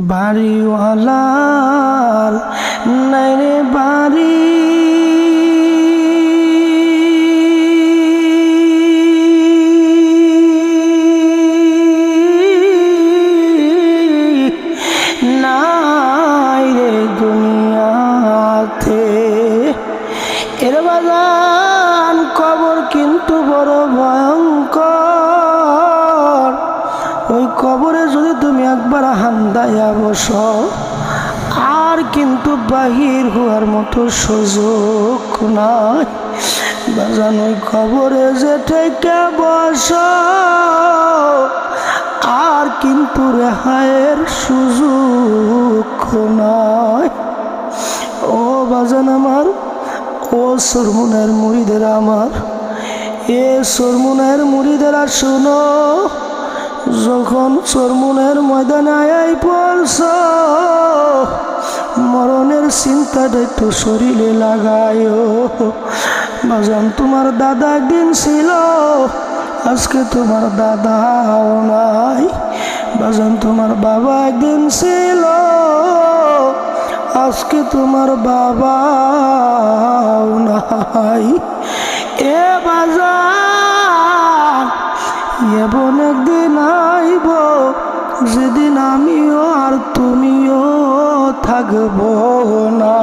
বাড়িওয়ালার নাই রে বাড়ি। নাই রে দুনিয়াতে। এর বাগান কবর কিন্তু বড় ভয়ঙ্কর। ওই কবরে যদি হান্দাইয়া বস আর কিন্তু বাহির হওয়ার মতো সুযোগ নাই। বাজান ওই খবরে যে ঠেকে বস। আর কিন্তু রেহায়ের সুযোগ নাই। ও বাজান আমার, ও সরমুনের মুড়িদেরা আমার। এ সরমুনের মুড়িদেরা শোনো। যখন সরমুনের ময়দানে আয়াই পড়ছ, মরণের চিন্তাটা একটু শরীরে লাগায়ও বাজান, তোমার দাদা একদিন ছিল, আজকে তোমার দাদাও নাই। বাজান, তোমার বাবা একদিন ছিল, আজকে তোমার বাবা নাই। এ বাজার এমন একদিন যেদিন আমিও আর তুমিও থাকব না।